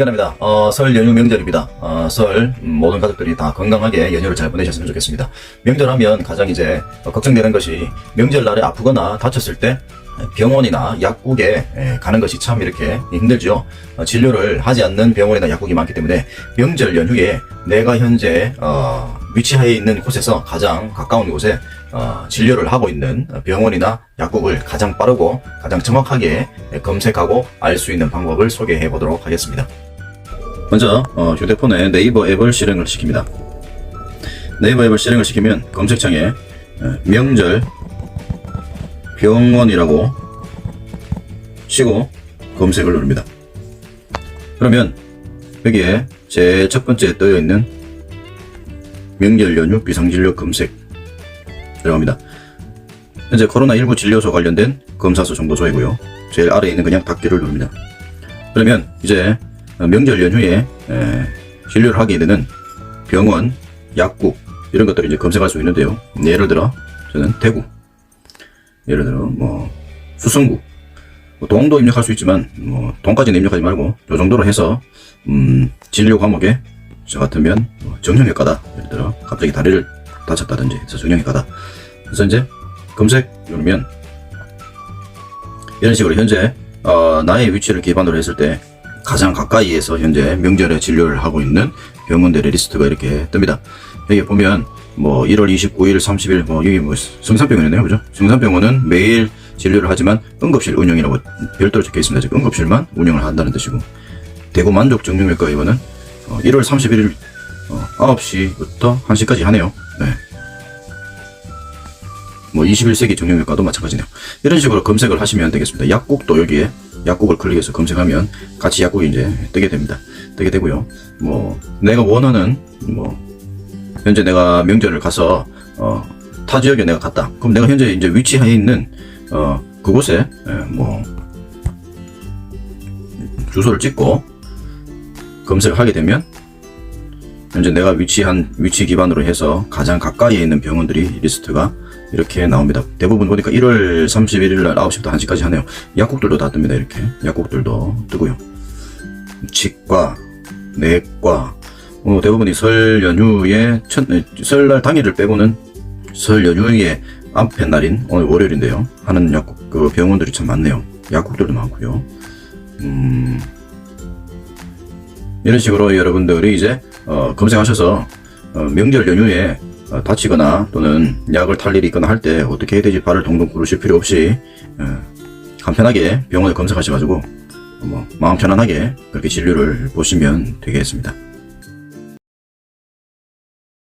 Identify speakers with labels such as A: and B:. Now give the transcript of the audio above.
A: 이건입니다. 어, 설 연휴 명절입니다. 어, 설 음, 모든 가족들이 다 건강하게 연휴를 잘 보내셨으면 좋겠습니다. 명절하면 가장 이제 어, 걱정되는 것이 명절날에 아프거나 다쳤을 때 병원이나 약국에 에, 가는 것이 참 이렇게 힘들죠. 어, 진료를 하지 않는 병원이나 약국이 많기 때문에 명절 연휴에 내가 현재 어, 위치해 있는 곳에서 가장 가까운 곳에 어, 진료를 하고 있는 병원이나 약국을 가장 빠르고 가장 정확하게 검색하고 알 수 있는 방법을 소개해 보도록 하겠습니다. 먼저 어, 휴대폰에 네이버 앱을 실행을 시킵니다. 네이버 앱을 실행을 시키면 검색창에 어, 명절 병원이라고 치고 검색을 누릅니다. 그러면 여기에 제일 첫 번째 떠 있는 명절 연휴 비상진료 검색 들어갑니다. 현재 코로나19 진료소 관련된 검사수 정보소이고요. 제일 아래에 있는 그냥 닫기를 누릅니다. 그러면 이제 명절 연휴에 에, 진료를 하게 되는 병원, 약국 이런 것들을 이제 검색할 수 있는데요. 예를 들어 저는 대구, 예를 들어 뭐 수성구, 뭐 동도 입력할 수 있지만 뭐 동까지는 입력하지 말고 이 정도로 해서 음, 진료 과목에 저 같으면 뭐 정형외과다. 예를 들어 갑자기 다리를 다쳤다든지 해서 정형외과다. 그래서 이제 검색 누르면 이런 식으로 현재 어, 나의 위치를 기반으로 했을 때 가장 가까이에서 현재 명절에 진료를 하고 있는 병원들의 리스트가 이렇게 뜹니다. 여기 보면 뭐 1월 29일, 30일 뭐 여기 뭐 성산병원이네요, 그죠? 성산병원은 매일 진료를 하지만 응급실 운영이라고 별도로 적혀 있습니다. 즉 응급실만 운영을 한다는 뜻이고 대구 만족 정형외과 의원은 어, 1월 31일 어, 9시부터 1시까지 하네요. 네. 뭐 21세기 정형외과도 마찬가지네요. 이런 식으로 검색을 하시면 되겠습니다. 약국도 여기에 약국을 클릭해서 검색하면 같이 약국이 이제 뜨게 됩니다. 뜨게 되고요. 뭐 내가 원하는 뭐 현재 내가 명절을 가서 어, 타 지역에 내가 갔다. 그럼 내가 현재 이제 위치해 있는 어, 그곳에 에, 뭐 주소를 찍고 검색을 하게 되면 현재 내가 위치한 위치 기반으로 해서 가장 가까이에 있는 병원들이 리스트가 이렇게 나옵니다. 대부분 보니까 1월 31일 날 9시부터 1시까지 하네요. 약국들도 다 뜹니다. 이렇게. 약국들도 뜨고요. 치과, 내과, 어, 대부분이 설 연휴에 첫, 네, 설날 당일을 빼고는 설 연휴의 앞에 날인 오늘 월요일인데요. 하는 약국, 그 병원들이 참 많네요. 약국들도 많고요. 음, 이런 식으로 여러분들이 이제 어, 검색하셔서 어, 명절 연휴에 어, 다치거나 또는 약을 탈 일이 있거나 할 때 어떻게 해야 되지 발을 동동 구르실 필요 없이 어, 간편하게 병원에 검색하셔가지고 뭐 마음 편안하게 그렇게 진료를 보시면 되겠습니다.